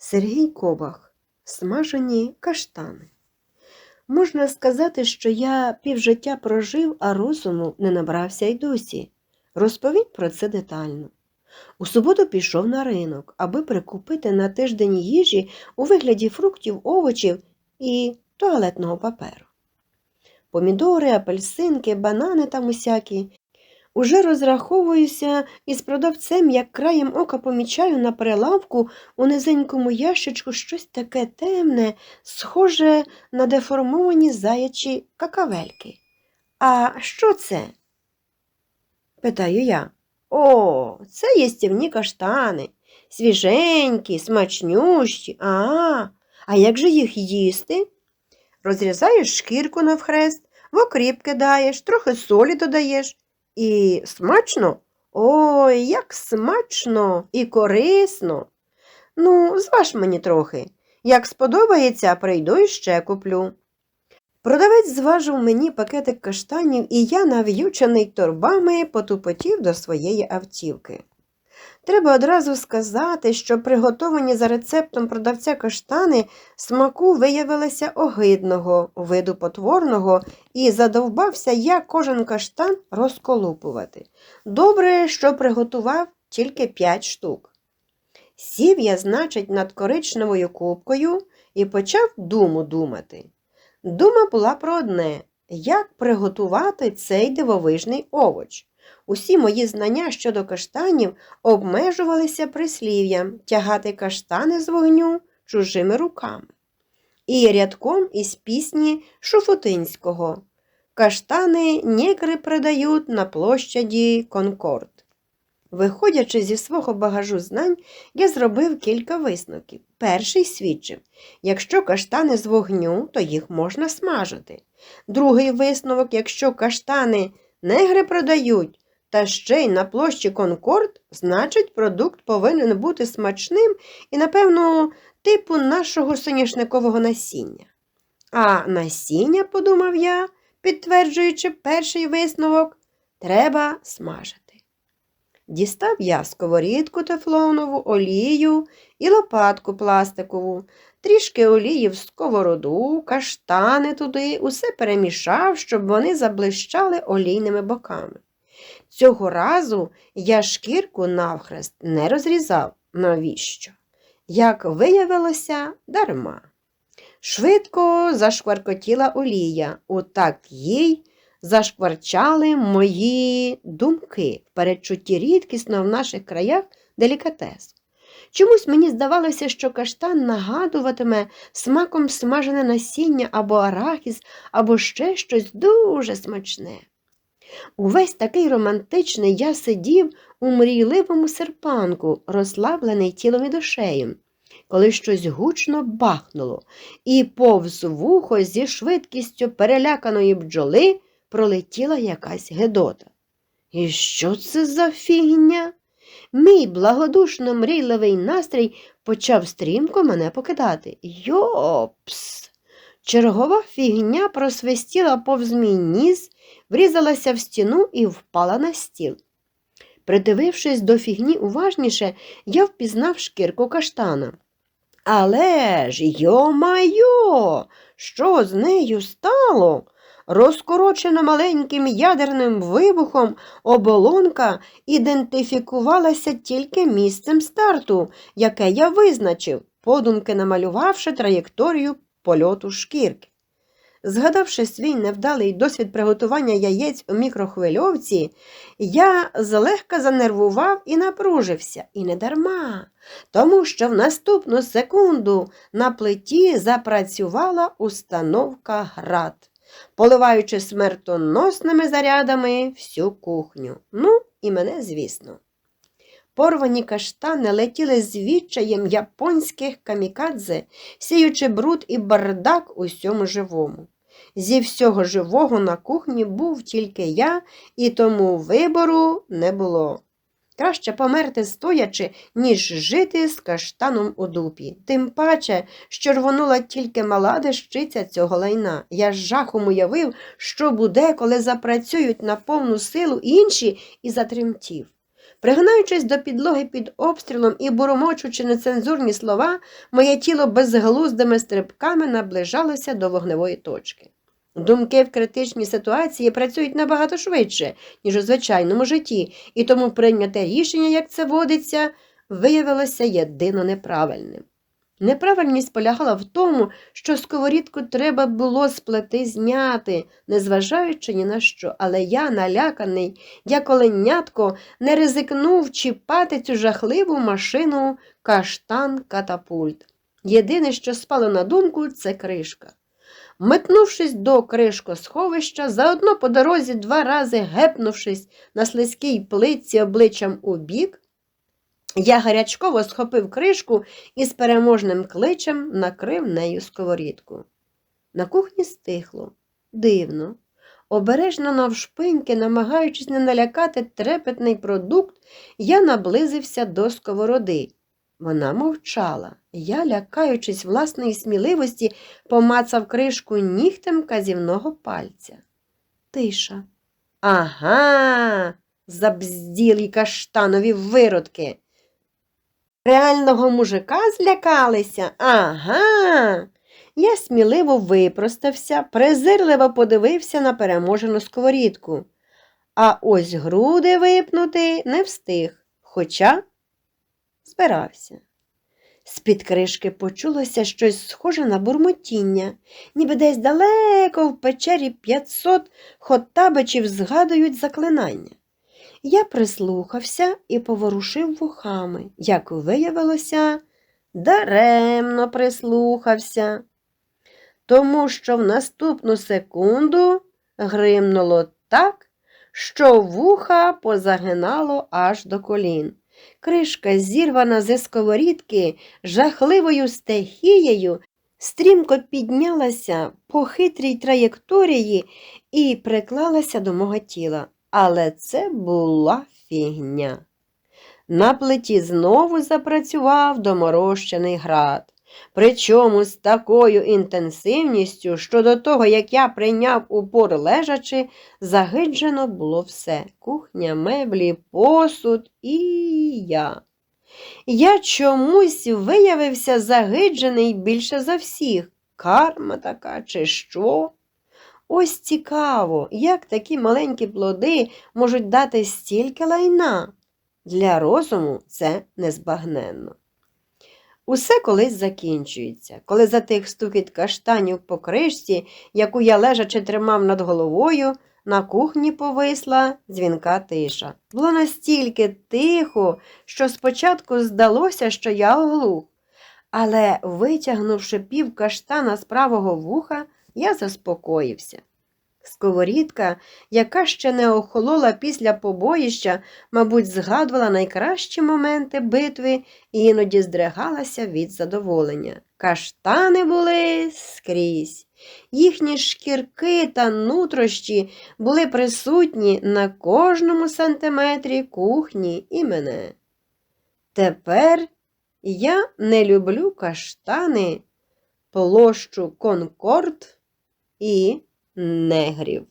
Сергій Кобах. Смажені каштани. Можна сказати, що я півжиття прожив, а розуму не набрався й досі. Розповім про це детально. У суботу пішов на ринок, аби прикупити на тиждень їжі у вигляді фруктів, овочів і туалетного паперу. Помідори, апельсинки, банани там усякі. Уже розраховуюся із продавцем, як краєм ока помічаю на прилавку у низенькому ящичку щось таке темне, схоже на деформовані заячі какавельки. А що це? питаю я. О, це їстівні каштани. Свіженькі, смачнющі. А, а як же їх їсти? Розрізаєш шкірку навхрест, в окріп кидаєш, трохи солі додаєш. І смачно? Ой, як смачно і корисно. Ну, зваж мені трохи. Як сподобається, прийду і ще куплю. Продавець зважив мені пакетик каштанів, і я, нав'ючений торбами, потупотів до своєї автівки. Треба одразу сказати, що приготовані за рецептом продавця каштани смаку виявилися огидного, виду потворного, і задовбався я кожен каштан розколупувати. Добре, що приготував тільки п'ять штук. Сів я, значить, над коричневою кубкою і почав думу думати. Дума була про одне як приготувати цей дивовижний овоч. Усі мої знання щодо каштанів обмежувалися прислів'ям тягати каштани з вогню чужими руками. І рядком із пісні Шуфутинського Каштани негри продають на площаді Конкорд. Виходячи зі свого багажу знань, я зробив кілька висновків. Перший свідчив, якщо каштани з вогню, то їх можна смажити. Другий висновок, якщо каштани негри продають, та ще й на площі Конкорд, значить, продукт повинен бути смачним і, напевно, типу нашого соняшникового насіння. А насіння, подумав я, підтверджуючи перший висновок, треба смажити. Дістав я сковорідку тефлонову, олію і лопатку пластикову, трішки олії в сковороду, каштани туди, усе перемішав, щоб вони заблищали олійними боками. Цього разу я шкірку навхрест не розрізав. Навіщо? Як виявилося, дарма. Швидко зашкваркотіла олія, отак їй зашкварчали мої думки в передчутті рідкісно в наших краях делікатесу. Чомусь мені здавалося, що каштан нагадуватиме смаком смажене насіння або арахіс, або ще щось дуже смачне. Увесь такий романтичний я сидів у мрійливому серпанку, розслаблений тілом і душею, коли щось гучно бахнуло, і повз вухо зі швидкістю переляканої бджоли пролетіла якась гедота. І що це за фігня? Мій благодушно мрійливий настрій почав стрімко мене покидати. Йопс! Чергова фігня просвистіла повз мій ніс, врізалася в стіну і впала на стіл. Придивившись до фігні уважніше, я впізнав шкірку каштана. Але ж, йо-майо, що з нею стало? Розкорочена маленьким ядерним вибухом, оболонка ідентифікувалася тільки місцем старту, яке я визначив, подумки намалювавши траєкторію польоту шкірки. Згадавши свій невдалий досвід приготування яєць у мікрохвильовці, я злегка занервував і напружився, і не дарма, тому що в наступну секунду на плиті запрацювала установка град, поливаючи смертоносними зарядами всю кухню. Ну, і мене, звісно. Порвані каштани летіли з відчаєм японських камікадзе, сіючи бруд і бардак усьому живому. Зі всього живого на кухні був тільки я, і тому вибору не було. Краще померти стоячи, ніж жити з каштаном у дупі. Тим паче, що рвонула тільки мала дещиця цього лайна. Я з жахом уявив, що буде, коли запрацюють на повну силу інші, і затремтів. Пригинаючись до підлоги під обстрілом і буромочучи нецензурні слова, моє тіло безглуздими стрибками наближалося до вогневої точки. Думки в критичній ситуації працюють набагато швидше, ніж у звичайному житті, і тому прийняте рішення, як це водиться, виявилося єдино неправильним. Неправильність полягала в тому, що сковорідку треба було з плити зняти, незважаючи ні на що, але я, наляканий, як оленятко, не ризикнув чіпати цю жахливу машину каштан катапульт. Єдине, що спало на думку, це кришка. Метнувшись до кришкосховища, заодно по дорозі два рази гепнувшись на слизькій плитці обличчям у бік, я гарячково схопив кришку і з переможним кличем накрив нею сковорідку. На кухні стихло. Дивно. Обережно навшпиньки, намагаючись не налякати трепетний продукт, я наблизився до сковороди. Вона мовчала. Я, лякаючись власної сміливості, помацав кришку нігтем казівного пальця. Тиша. Ага, забзділі каштанові виродки. Реального мужика злякалися? Ага. Я сміливо випростався, презирливо подивився на переможену сковорідку. А ось груди випнути не встиг, хоча збирався. З-під кришки почулося щось схоже на бурмотіння, ніби десь далеко в печері 500 хотабичів згадують заклинання. Я прислухався і поворушив вухами. Як виявилося, даремно прислухався, тому що в наступну секунду гримнуло так, що вуха позагинало аж до колін. Кришка, зірвана зі сковорідки, жахливою стихією, стрімко піднялася по хитрій траєкторії і приклалася до мого тіла. Але це була фігня. На плиті знову запрацював доморощений град. Причому з такою інтенсивністю, що до того, як я прийняв упор лежачи, загиджено було все кухня, меблі, посуд і я. Я чомусь виявився загиджений більше за всіх. Карма така, чи що? Ось цікаво, як такі маленькі плоди можуть дати стільки лайна. Для розуму це незбагненно. Усе колись закінчується, коли затих стукіт каштанів по кришці, яку я лежачи тримав над головою, на кухні повисла дзвінка тиша. Було настільки тихо, що спочатку здалося, що я оглух, але, витягнувши пів каштана з правого вуха, я заспокоївся. Сковорідка, яка ще не охолола після побоїща, мабуть, згадувала найкращі моменти битви і іноді здригалася від задоволення. Каштани були скрізь. Їхні шкірки та нутрощі були присутні на кожному сантиметрі кухні і мене. Тепер я не люблю каштани, площу Конкорд і негрів.